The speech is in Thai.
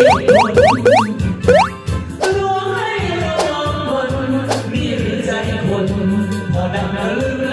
ร้องให้ร้องบนมีหรือใจคนพอดำงแล้วลืม